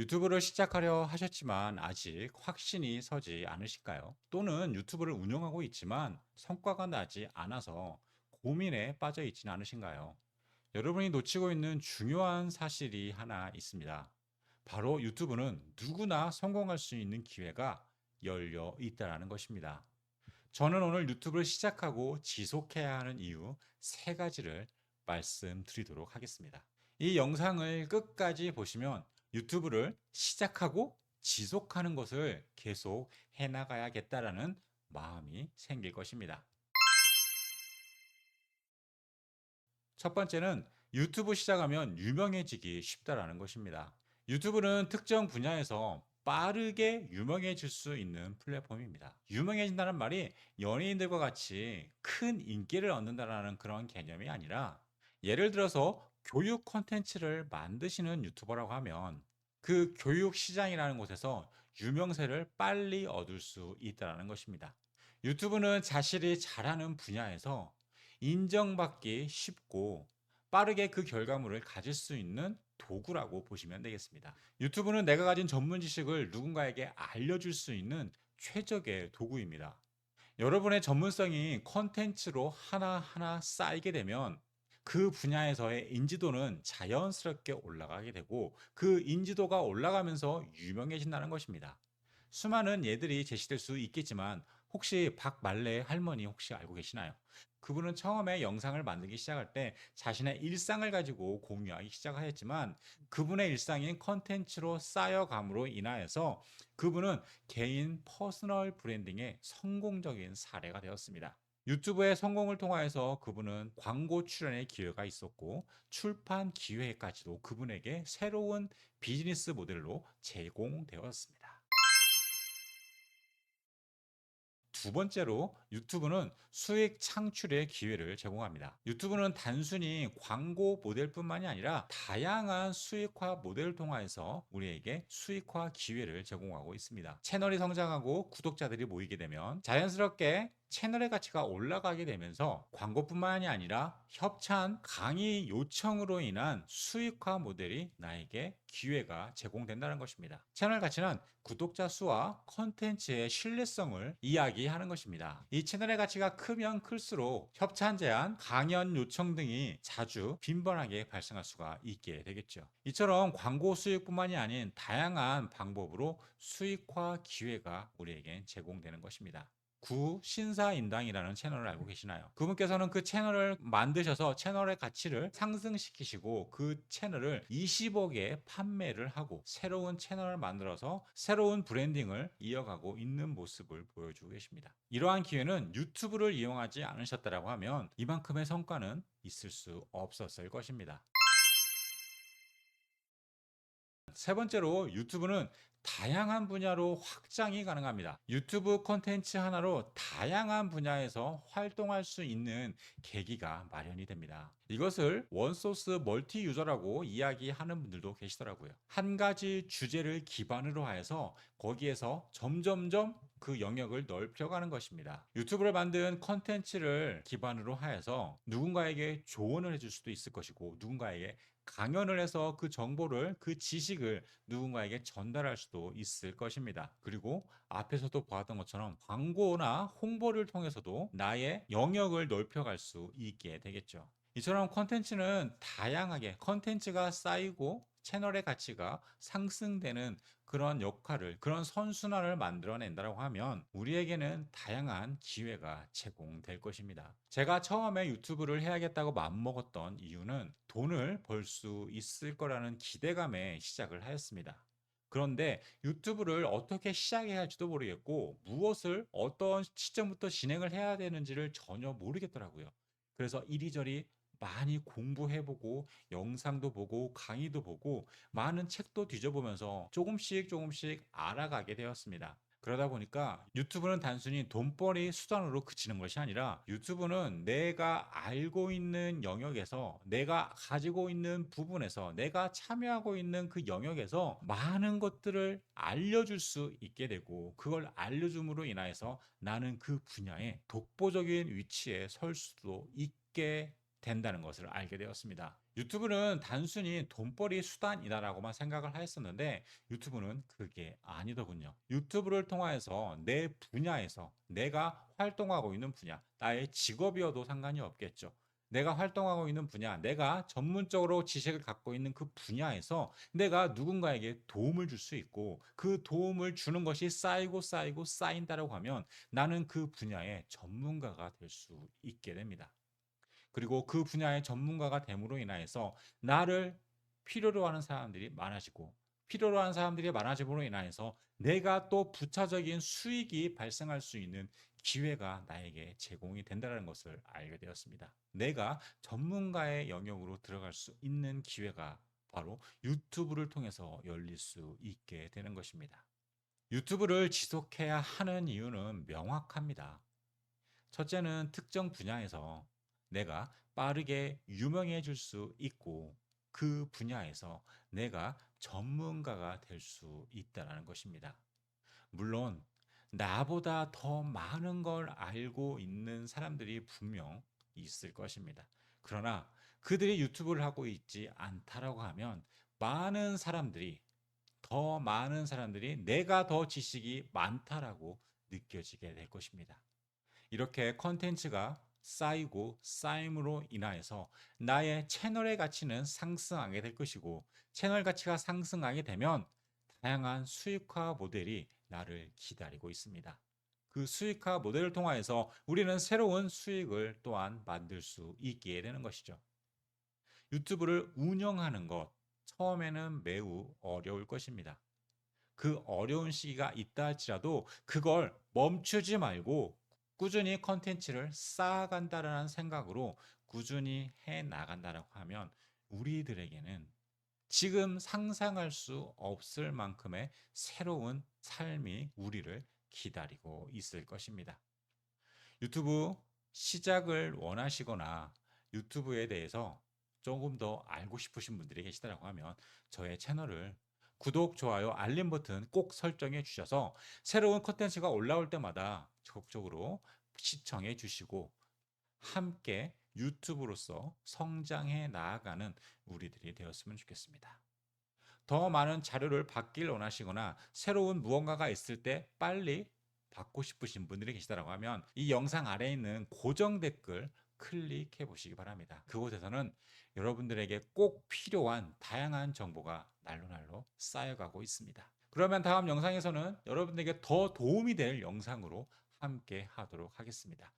유튜브를 시작하려 하셨지만 아직 확신이 서지 않으실까요? 또는 유튜브를 운영하고 있지만 성과가 나지 않아서 고민에 빠져 있지는 않으신가요? 여러분이 놓치고 있는 중요한 사실이 하나 있습니다. 바로 유튜브는 누구나 성공할 수 있는 기회가 열려 있다는 것입니다. 저는 오늘 유튜브를 시작하고 지속해야 하는 이유 세 가지를 말씀드리도록 하겠습니다. 이 영상을 끝까지 보시면 유튜브를 시작하고 지속하는 것을 계속 해나가야겠다라는 마음이 생길 것입니다. 첫 번째는 유튜브 시작하면 유명해지기 쉽다라는 것입니다. 유튜브는 특정 분야에서 빠르게 유명해질 수 있는 플랫폼입니다. 유명해진다는 말이 연예인들과 같이 큰 인기를 얻는다라는 그런 개념이 아니라 예를 들어서 교육 콘텐츠를 만드시는 유튜버라고 하면 그 교육 시장이라는 곳에서 유명세를 빨리 얻을 수 있다는 것입니다. 유튜브는 자신이 잘하는 분야에서 인정받기 쉽고 빠르게 그 결과물을 가질 수 있는 도구라고 보시면 되겠습니다. 유튜브는 내가 가진 전문 지식을 누군가에게 알려줄 수 있는 최적의 도구입니다. 여러분의 전문성이 컨텐츠로 하나하나 쌓이게 되면 그 분야에서의 인지도는 자연스럽게 올라가게 되고 그 인지도가 올라가면서 유명해진다는 것입니다. 수많은 예들이 제시될 수 있겠지만 혹시 박말래 할머니 혹시 알고 계시나요? 그분은 처음에 영상을 만들기 시작할 때 자신의 일상을 가지고 공유하기 시작하였지만 그분의 일상인 컨텐츠로 쌓여감으로 인하여서 그분은 개인 퍼스널 브랜딩의 성공적인 사례가 되었습니다. 유튜브의 성공을 통하여서 그분은 광고 출연의 기회가 있었고 출판 기회까지도 그분에게 새로운 비즈니스 모델로 제공되었습니다. 두 번째로 유튜브는 수익 창출의 기회를 제공합니다. 유튜브는 단순히 광고 모델뿐만이 아니라 다양한 수익화 모델을 통해서 우리에게 수익화 기회를 제공하고 있습니다. 채널이 성장하고 구독자들이 모이게 되면 자연스럽게 채널의 가치가 올라가게 되면서 광고뿐만이 아니라 협찬, 강의 요청으로 인한 수익화 모델이 나에게 기회가 제공된다는 것입니다. 채널 가치는 구독자 수와 컨텐츠의 신뢰성을 이야기하는 것입니다. 이 채널의 가치가 크면 클수록 협찬 제한, 강연 요청 등이 자주 빈번하게 발생할 수가 있게 되겠죠. 이처럼 광고 수익뿐만이 아닌 다양한 방법으로 수익화 기회가 우리에겐 제공되는 것입니다. 구 신사인당이라는 채널을 알고 계시나요? 그분께서는 그 채널을 만드셔서 채널의 가치를 상승시키시고 그 채널을 20억에 판매를 하고 새로운 채널을 만들어서 새로운 브랜딩을 이어가고 있는 모습을 보여주고 계십니다. 이러한 기회는 유튜브를 이용하지 않으셨다고 하면 이만큼의 성과는 있을 수 없었을 것입니다. 세 번째로 유튜브는 다양한 분야로 확장이 가능합니다. 유튜브 콘텐츠 하나로 다양한 분야에서 활동할 수 있는 계기가 마련이 됩니다. 이것을 원소스 멀티 유저라고 이야기하는 분들도 계시더라고요. 한 가지 주제를 기반으로 하여서 거기에서 점점점 그 영역을 넓혀가는 것입니다. 유튜브를 만든 컨텐츠를 기반으로 하여서 누군가에게 조언을 해줄 수도 있을 것이고 누군가에게 강연을 해서 그 정보를 그 지식을 누군가에게 전달할 수도 있을 것입니다. 그리고 앞에서도 보았던 것처럼 광고나 홍보를 통해서도 나의 영역을 넓혀갈 수 있게 되겠죠. 이처럼 컨텐츠는 다양하게 컨텐츠가 쌓이고 채널의 가치가 상승되는 그런 역할을 그런 선순환을 만들어낸다고 하면 우리에게는 다양한 기회가 제공될 것입니다. 제가 처음에 유튜브를 해야겠다고 마음먹었던 이유는 돈을 벌 수 있을 거라는 기대감에 시작을 하였습니다. 그런데 유튜브를 어떻게 시작해야 할지도 모르겠고 무엇을 어떤 시점부터 진행을 해야 되는지를 전혀 모르겠더라고요. 그래서 이리저리 많이 공부해보고 영상도 보고 강의도 보고 많은 책도 뒤져보면서 조금씩 조금씩 알아가게 되었습니다. 그러다 보니까 유튜브는 단순히 돈벌이 수단으로 그치는 것이 아니라 유튜브는 내가 알고 있는 영역에서 내가 가지고 있는 부분에서 내가 참여하고 있는 그 영역에서 많은 것들을 알려줄 수 있게 되고 그걸 알려줌으로 인하여서 나는 그 분야에 독보적인 위치에 설 수도 있게 된다는 것을 알게 되었습니다. 유튜브는 단순히 돈벌이 수단이다라고만 생각을 하였었는데 유튜브는 그게 아니더군요. 유튜브를 통하여서 내 분야에서 내가 활동하고 있는 분야, 나의 직업이어도 상관이 없겠죠. 내가 활동하고 있는 분야, 내가 전문적으로 지식을 갖고 있는 그 분야에서 내가 누군가에게 도움을 줄 수 있고 그 도움을 주는 것이 쌓이고 쌓이고 쌓인다라고 하면 나는 그 분야의 전문가가 될 수 있게 됩니다. 그리고 그 분야의 전문가가 됨으로 인하여서 나를 필요로 하는 사람들이 많아지고 필요로 하는 사람들이 많아짐으로 인하여서 내가 또 부차적인 수익이 발생할 수 있는 기회가 나에게 제공이 된다는 것을 알게 되었습니다. 내가 전문가의 영역으로 들어갈 수 있는 기회가 바로 유튜브를 통해서 열릴 수 있게 되는 것입니다. 유튜브를 지속해야 하는 이유는 명확합니다. 첫째는 특정 분야에서 내가 빠르게 유명해질 수 있고 그 분야에서 내가 전문가가 될 수 있다는 것입니다. 물론 나보다 더 많은 걸 알고 있는 사람들이 분명 있을 것입니다. 그러나 그들이 유튜브를 하고 있지 않다라고 하면 많은 사람들이 더 많은 사람들이 내가 더 지식이 많다라고 느껴지게 될 것입니다. 이렇게 컨텐츠가 쌓이고 쌓임으로 인하여서 나의 채널의 가치는 상승하게 될 것이고 채널 가치가 상승하게 되면 다양한 수익화 모델이 나를 기다리고 있습니다. 그 수익화 모델을 통하여서 우리는 새로운 수익을 또한 만들 수 있게 되는 것이죠. 유튜브를 운영하는 것 처음에는 매우 어려울 것입니다. 그 어려운 시기가 있다 할지라도 그걸 멈추지 말고 꾸준히 컨텐츠를 쌓아간다라는 생각으로 꾸준히 해 나간다라고 하면 우리들에게는 지금 상상할 수 없을 만큼의 새로운 삶이 우리를 기다리고 있을 것입니다. 유튜브 시작을 원하시거나 유튜브에 대해서 조금 더 알고 싶으신 분들이 계시다라고 하면 저의 채널을 구독, 좋아요, 알림 버튼 꼭 설정해 주셔서 새로운 콘텐츠가 올라올 때마다 적극적으로 시청해 주시고 함께 유튜브로서 성장해 나아가는 우리들이 되었으면 좋겠습니다. 더 많은 자료를 받길 원하시거나 새로운 무언가가 있을 때 빨리 받고 싶으신 분들이 계시다라고 하면 이 영상 아래에 있는 고정 댓글 클릭해 보시기 바랍니다. 그곳에서는 여러분들에게 꼭 필요한 다양한 정보가 날로날로 쌓여가고 있습니다. 그러면 다음 영상에서는 여러분들에게 더 도움이 될 영상으로 함께 하도록 하겠습니다.